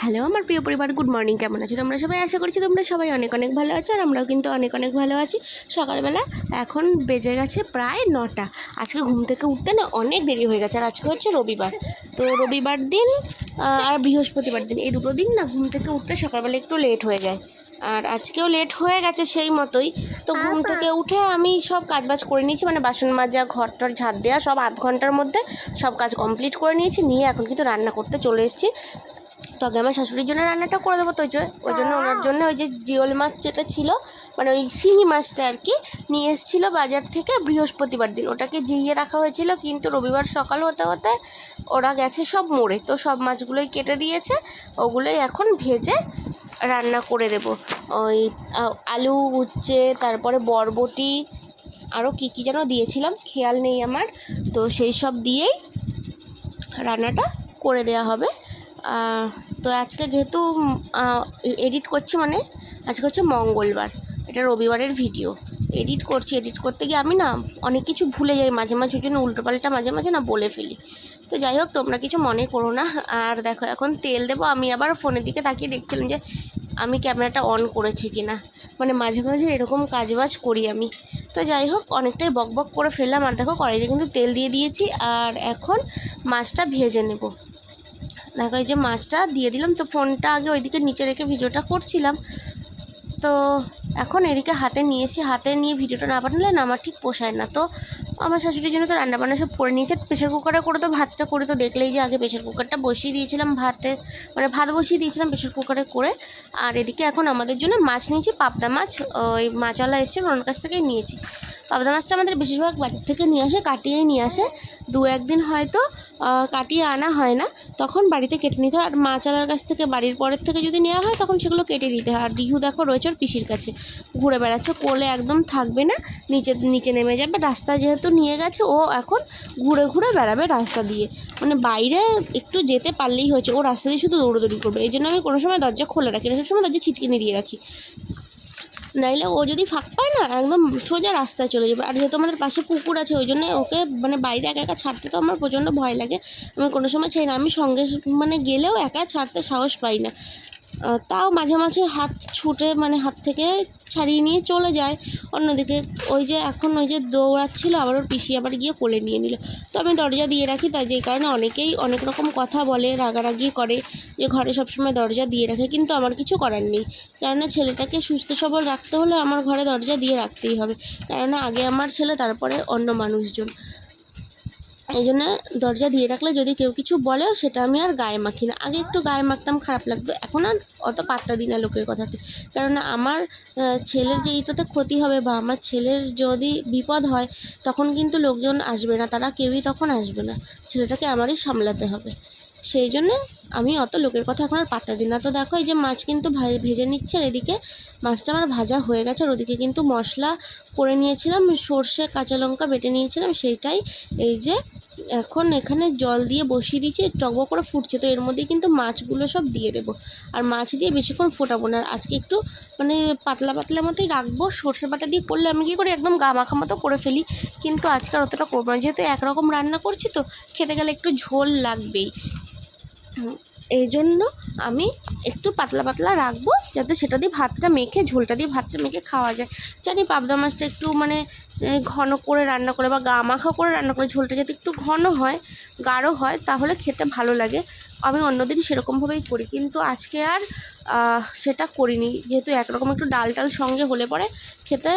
Hello আমার প্রিয় পরিবার গুড মর্নিং। কেমন আছো তোমরা সবাই? আশা করছি তোমরা সবাই অনেক অনেক ভালো আছো আর আমরাও কিন্তু অনেক অনেক ভালো আছি। সকালবেলা এখন বেজে গেছে প্রায় নটা। আজকে ঘুম থেকে উঠতে না অনেক দেরি হয়ে গেছে আর আজকে হচ্ছে রবিবার। তো রবিবার দিন আর বৃহস্পতিবার দিন এই দুটো দিন না ঘুম থেকে উঠতে সকালবেলা একটু লেট হয়ে যায়। আর আজকেও লেট হয়ে গেছে সেই মতোই। তো ঘুম থেকে উঠে আমি সব কাজবাজ করে নিয়েছি মানে বাসন মাজা ঘরটার ঝাড় দেওয়া সব আধ ঘণ্টার মধ্যে সব কাজ কমপ্লিট করে নিয়েছি। নিয়ে এখন কিন্তু রান্না করতে চলে এসেছি। তো আগে আমার শাশুড়ির জন্য রান্নাটা করে দেবো তো ওই জন্য ওনার জন্য ওই যে জিওল মাছ যেটা ছিল মানে ওই শিঙি মাছটা আর কি, নিয়ে এসেছিল বাজার থেকে বৃহস্পতিবার দিন। ওটাকে জিইয়ে রাখা হয়েছিল, কিন্তু রবিবার সকাল হতে হতে ওরা গেছে সব মরে তো সব মাছগুলোই কেটে দিয়েছে, ওগুলোই এখন ভেজে রান্না করে দেব। ওই আলু, উচ্ছে, তারপরে বরবটি আরও কী কী যেন দিয়েছিলাম, খেয়াল নেই আমার। তো সেই সব দিয়েই রান্নাটা করে দেওয়া হবে। তো আজকে যেহেতু এডিট করছি মানে আজকে হচ্ছে মঙ্গলবার, এটা রবিবারের ভিডিও এডিট করছি এডিট করতে গিয়ে আমি না অনেক কিছু ভুলে যাই, মাঝে মাঝে ওই জন্য উল্টোপাল্টা মাঝে মাঝে না বলে ফেলি। তো যাই হোক, তোমরা কিছু মনে করো না। আর দেখো, এখন তেল দেবো, আমি আবার ফোনের দিকে তাকিয়ে দেখছিলাম যে আমি ক্যামেরাটা অন করেছি কি না মানে মাঝে মাঝে এরকম কাজবাজ করি আমি। তো যাই হোক, অনেকটাই বক বক করে ফেললাম। আর দেখো, কড়াইতে কিন্তু তেল দিয়ে দিয়েছি। আর এখন মাছটা ভেজে নেব। দেখো এই যে মাছটা দিয়ে দিলাম, তো ফোনটা আগে ওইদিকে নিচে রেখে ভিডিওটা করছিলাম। তো এখন এদিকে হাতে নিয়ে এসেছি হাতে নিয়ে ভিডিওটা না পাঠালে না, আমার ঠিক পোষায় না। তো আমার শাশুড়ির জন্য তো রান্না বান্না সব করে নিয়েছে। প্রেশার কুকারে করে তো ভাতটা করে তো দেখলেই যে আগে প্রেশার কুকারটা বসিয়ে দিয়েছিলাম ভাতে মানে ভাত বসিয়ে দিয়েছিলাম প্রেশার কুকারে করে। আর এদিকে এখন আমাদের জন্য মাছ নিয়েছি, পাবদা মাছ, ওই মাছওয়ালা এসছে, ওনার কাছ থেকেই নিয়েছি। পাবদা মাছটা আমাদের বেশিরভাগ বাজার থেকে নিয়ে আসে, কাটিয়েই নিয়ে আসে। দু একদিন হয়তো কাটিয়ে আনা হয় না। তখন বাড়িতে কেটে নিতে হয়। আর মাছওয়ালার কাছ থেকে বাড়ির পরের থেকে যদি নেওয়া হয়, তখন সেগুলো কেটে নিতে হয়। আর রিহু দেখো রয়েছে ওর পিসির কাছে। ঘুরে বেড়াচ্ছে। কোলে একদম থাকবে না, নিচে নিচে নেমে যাবে। রাস্তা যেহেতু নিয়ে গেছে, ও এখন ঘুরে ঘুরে বেড়াবে রাস্তা দিয়ে। মানে বাইরে একটু যেতে পারলেই হয়েছে। ও রাস্তা দিয়ে শুধু দৌড়দৌড়ি করবে। এই জন্য আমি কোনো সময় দরজা খোলা রাখি না। সবসময় দরজা ছিটকিনি দিয়ে রাখি। নাইলে ও যদি ফাঁক পায় না, একদম সোজা রাস্তায় চলে যাবে। আর যেহেতু আমাদের পাশে পুকুর আছে, ওই জন্যে ওকে মানে বাইরে একা একা ছাড়তে তো আমার প্রচণ্ড ভয় লাগে। আমি কোনো সময় ছাড়ি না, আমি সঙ্গে মানে গেলেও একা ছাড়তে সাহস পাই না। তাও মাঝে মাঝে হাত ছুটে মানে হাত থেকে ছাড়িয়ে নিয়ে চলে যায়। অন্যদিকে ওই যে এখন ওই যে দৌড়াচ্ছিল, আবার ওর পিসি আবার গিয়ে কোলে নিয়ে নিল। তো আমি দরজা দিয়ে রাখি তাই যে কারণে অনেকেই অনেক রকম কথা বলে, রাগারাগি করে যে ঘরে সবসময় দরজা দিয়ে রাখে, কিন্তু আমার কিছু করার নেই। কেননা ছেলেটাকে সুস্থ সবল রাখতে হলে আমার ঘরে দরজা দিয়ে রাখতেই হবে। কেননা আগে আমার ছেলে, তারপরে অন্য মানুষজন। এই জন্য দরজা দিয়ে রাখলে যদি কেউ কিছু বলেও সেটা আমি আর গায়ে মাখি না। আগে একটু গায়ে মাখতাম, খারাপ লাগতো। এখন আর অত পাত্তা দিই না লোকের কথাতে। কেননা আমার ছেলের যে এইটাতে ক্ষতি হবে বা আমার ছেলের যদি বিপদ হয়, তখন কিন্তু লোকজন আসবে না। তারা কেউই তখন আসবে না। ছেলেটাকে আমারই সামলাতে হবে। সেই জন্য আমি অত লোকের কথা এখন আর পাত্তা দিই না। তো দেখো, এই যে মাছ কিন্তু ভেজে নিচ্ছে আর এদিকে মাছটা আমার ভাজা হয়ে গেছে আর ওদিকে কিন্তু মশলা করে নিয়েছিলাম, সর্ষে, কাঁচা লঙ্কা বেটে নিয়েছিলাম, সেইটাই এই যে এখন এখানে জল দিয়ে বসিয়ে দিয়েছি, টকবক করে ফুটছে। তো এর মধ্যে কিন্তু মাছগুলো সব দিয়ে দেবো আর মাছ দিয়ে বেশিক্ষণ ফোটাবো না। আর আজকে একটু মানে পাতলা পাতলা মতোই রাখব সর্ষে বাটা দিয়ে করলে আমি কী করি, একদম গা মাখা মতো করে ফেলি। কিন্তু আজকে আর অতটা করব না, যেহেতু একরকম রান্না করছি তো, খেতে গেলে একটু ঝোল লাগবেই। এই জন্য আমি একটু পাতলা পাতলা রাখব যাতে সেটা দিয়ে ভাতটা মেখে, ঝোলটা দিয়ে ভাতটা মেখে খাওয়া যায়। জানি পাবদা মাছটা একটু মানে ঘন করে রান্না করে বা গা মাখা করে রান্না করে, ঝোলটা যাতে একটু ঘন হয়, গাঢ় হয়, তাহলে খেতে ভালো লাগে। আমি অন্যদিন সেরকমভাবেই করি, কিন্তু আজকে আর সেটা করিনি। যেহেতু একরকম একটু ডাল টাল সঙ্গে হলে পরে খেতে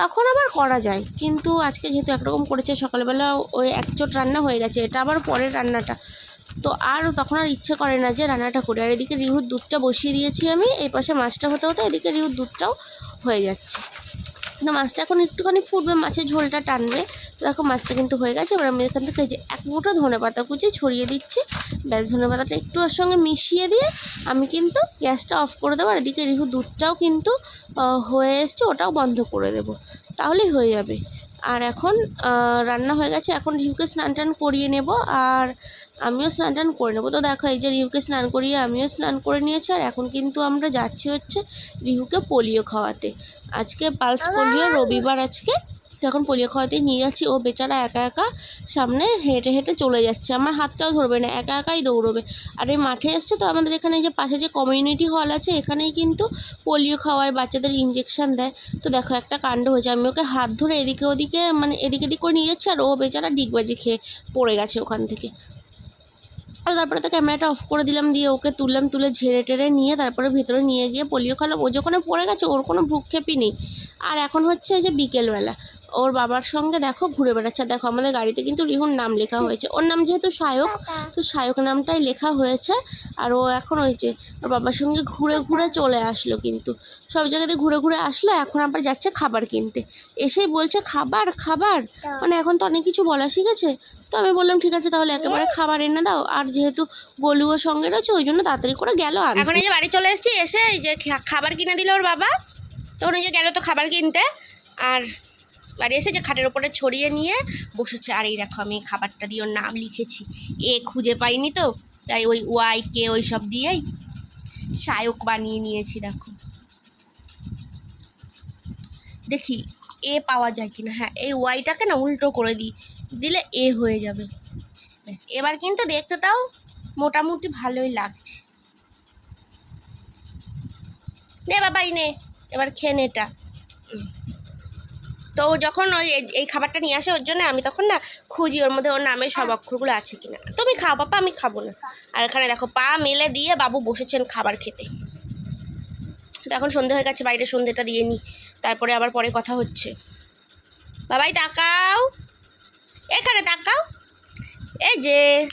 তখন আবার করা যায়। কিন্তু আজকে যেহেতু একরকম করেছে, সকালবেলা ওই একচোট রান্না হয়ে গেছে, এটা আবার পরের রান্নাটা। তো আর তখন আর ইচ্ছে করে না যে রান্নাটা করি। আর এদিকে রিহুর দুধটা বসিয়ে দিয়েছি আমি, এই পাশে মাছটা হতে হতে এদিকে রিহুর দুধটাও হয়ে যাচ্ছে। তো মাছটা এখন একটুখানি ফুটবে, মাছের ঝোলটা টানবে। তো দেখো মাছটা কিন্তু হয়ে গেছে, এবার আমি এখান থেকে যে এক মুঠো ধনে পাতা কুচি ছড়িয়ে দিচ্ছি। ব্যাস, ধনে পাতাটা একটু ওর সঙ্গে মিশিয়ে দিয়ে আমি কিন্তু গ্যাসটা অফ করে দেবো, আর এদিকে রিহু দুধটাও কিন্তু হয়ে এসছে, ওটাও বন্ধ করে দেবো। তাহলেই হয়ে যাবে। আর এখন রান্না হয়ে গেছে। এখন রিহুকে স্নান টান করিয়ে নেব আর আমিও স্নান টান করে নেব। তো দেখো এই যে রিহুকে স্নান করিয়ে আমিও স্নান করে নিয়েছি আর এখন কিন্তু আমরা যাচ্ছি হচ্ছে রিহুকে পোলিও খাওয়াতে। আজকে পালস পোলিও রবিবার আজকে। তো এখন পোলিও খাওয়াতে নিয়ে যাচ্ছি। ও বেচারা একা একা সামনে হেঁটে হেঁটে চলে যাচ্ছে। আমার হাতটাও ধরবে না, একা একাই দৌড়বে। আর এই মাঠে এসছে তো আমাদের এখানে যে পাশে যে কমিউনিটি হল আছে, এখানেই কিন্তু পোলিও খাওয়ায়, বাচ্চাদের ইঞ্জেকশান দেয়। তো দেখো একটা কাণ্ড হয়েছে। আমি ওকে হাত ধরে এদিকে ওদিকে মানে এদিকে এদিক করে নিয়ে যাচ্ছি, আর ও বেচারা ডিগবাজি খেয়ে পড়ে গেছে ওখান থেকে। তো তারপরে তো ক্যামেরাটা অফ করে দিলাম, দিয়ে ওকে তুললাম, তুলে ঝেড়ে টেড়ে নিয়ে তারপরে ভিতরে নিয়ে গিয়ে পোলিও খাওয়ালাম। ও যখন পড়ে গেছে, ওর কোনো ভ্রুক্ষেপই নেই। আর এখন হচ্ছে যে বিকেলবেলা। ওর বাবার সঙ্গে দেখো ঘুরে বেড়াচ্ছে। দেখো আমাদের গাড়িতে কিন্তু রিহুর নাম লেখা হয়েছে। ওর নাম যেহেতু সায়ক তো সায়ক নামটাই লেখা হয়েছে। আর ও এখন ওই যে ওর বাবার সঙ্গে ঘুরে ঘুরে চলে আসলো কিন্তু। সব জায়গাতে ঘুরে ঘুরে আসলো এখন আবার যাচ্ছে খাবার কিনতে। এসেই বলছে খাবার খাবার। মানে এখন তো অনেক কিছু বলা শিখেছে। তো আমি বললাম ঠিক আছে তাহলে একেবারে খাবার এনে দাও। আর যেহেতু গলুও সঙ্গে রয়েছে ওই জন্য তাড়াতাড়ি করে গেল এখন এই যে বাড়ি চলে এসেছি এসে এই যে খাবার কিনে দিল ওর বাবা। তো ওই যে গেল তো খাবার কিনতে। আর বাড়ি এসে যে খাটের ওপরে ছড়িয়ে নিয়ে বসেছে। আর এই দেখো, আমি খাবারটা দিয়ে ওর নাম লিখেছি। এ খুঁজে পাইনি তো, তাই ওই ওয়াই, কে, ওই সব দিয়েই সায়ক বানিয়ে নিয়েছি, দেখো। দেখি, এ পাওয়া যায় কিনা? হ্যাঁ এই ওয়াইটাকে না উল্টো করে দিই, দিলে এ হয়ে যাবে। ব্যাস, এবার কিন্তু দেখতে তাও মোটামুটি ভালোই লাগছে। নে বাবাই নে, এবার খেয়ে নে এটা। উম। তো যখন ওই এই- খাবারটা নিয়ে আসে ওর জন্য আমি তখন না খুঁজি ওর মধ্যে ওর নামের সব অক্ষরগুলো আছে কিনা। তুমি খাও পাপা আমি খাব না। আর এখানে দেখো পা মেলে দিয়ে বাবু বসেছেন খাবার খেতে। তো এখন সন্ধে হয়ে গেছে বাইরে সন্ধেটা দিয়ে নিই তারপরে আবার পরে কথা হচ্ছে। বাবাই তাকাও। এখানে তাকাও। এই যে